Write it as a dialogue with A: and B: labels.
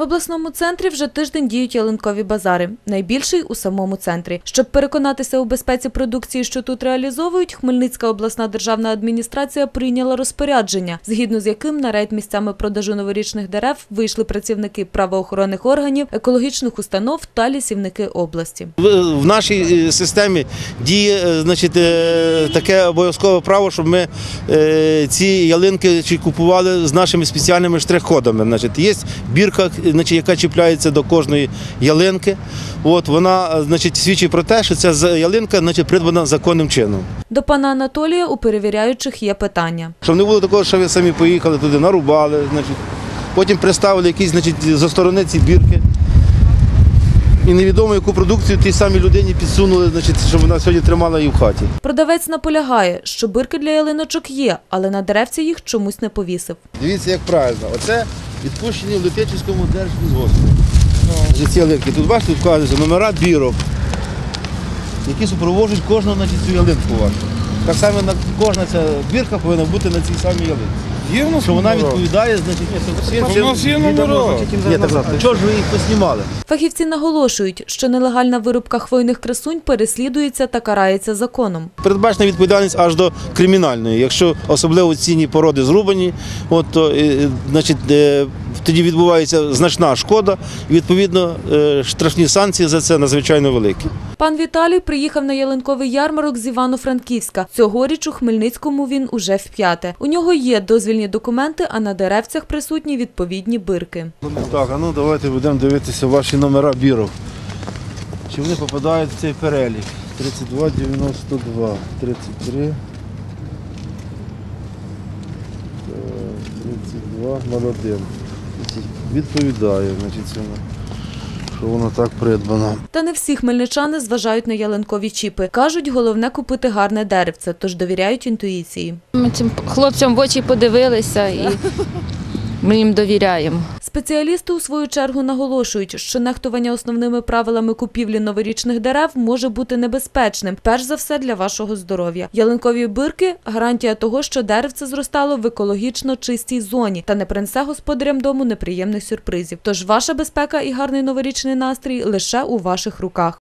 A: В обласному центрі вже тиждень діють ялинкові базари, найбільший у самому центрі. Щоб переконатися у безпеці продукції, що тут реалізовують, Хмельницька обласна державна адміністрація прийняла розпорядження, згідно з яким на рейд місцями продажу новорічних дерев вийшли працівники правоохоронних органів, екологічних установ та лісівники області.
B: В нашій е, системі діє е, значить, е, таке обов'язкове право, щоб ми ці ялинки купували з нашими спеціальними штрих-кодами. Є бірка, значить, яка чіпляється до кожної ялинки. От, вона е, значить, свідчить про те, що ця ялинка значить, придбана законним чином.
A: До пана Анатолія у перевіряючих є питання.
B: Щоб не було такого, що ви самі поїхали туди, нарубали, значить, потім приставили якісь значить, зі сторони ці бірки. І невідомо, яку продукцію тій самій людині підсунули, значить, щоб вона сьогодні тримала її в хаті.
A: Продавець наполягає, що бирки для ялиночок є, але на деревці їх чомусь не повісив.
B: Дивіться, як правильно. Оце відпущені в Летичівському держлісгоспі. Вже ці ялинки. Тут бачите, тут вказується номера бірок, які супроводжують кожну значить, цю ялинку вашу. Так само на кожна ця бірка повинна бути на цій самій ялинці.
C: Є в нас
B: Що вона
C: номера?
B: відповідає, значить,
C: У нас є номера.
B: Так. Чого ж ви їх поснімали?
A: Фахівці наголошують, що нелегальна вирубка хвойних красунь переслідується та карається законом.
B: Передбачена відповідальність аж до кримінальної. Якщо особливо цінні породи зрубані, от, то е, е, значить, е, тоді відбувається значна шкода, і відповідно е, штрафні санкції за це надзвичайно великі.
A: Пан Віталій приїхав на ялинковий ярмарок з Івано-Франківська. Цьогоріч у Хмельницькому він уже вп'яте. У нього є дозвільні документи, а на деревцях присутні відповідні бирки.
B: Так, а ну давайте будемо дивитися ваші номера бірок. Чи вони попадають в цей перелік? 32, 92, 33. 32, 01. Відповідає, значить, що воно так придбано.
A: Та не всі хмельничани зважають на ялинкові чіпи. Кажуть, головне купити гарне деревце, тож довіряють інтуїції.
D: Ми цим хлопцям в очі подивилися і ми їм довіряємо.
A: Спеціалісти у свою чергу наголошують, що нехтування основними правилами купівлі новорічних дерев може бути небезпечним, перш за все для вашого здоров'я. Ялинкові бирки гарантія того, що деревце зростало в екологічно чистій зоні та не принесе господарям дому неприємних сюрпризів. Тож ваша безпека і гарний новорічний настрій лише у ваших руках.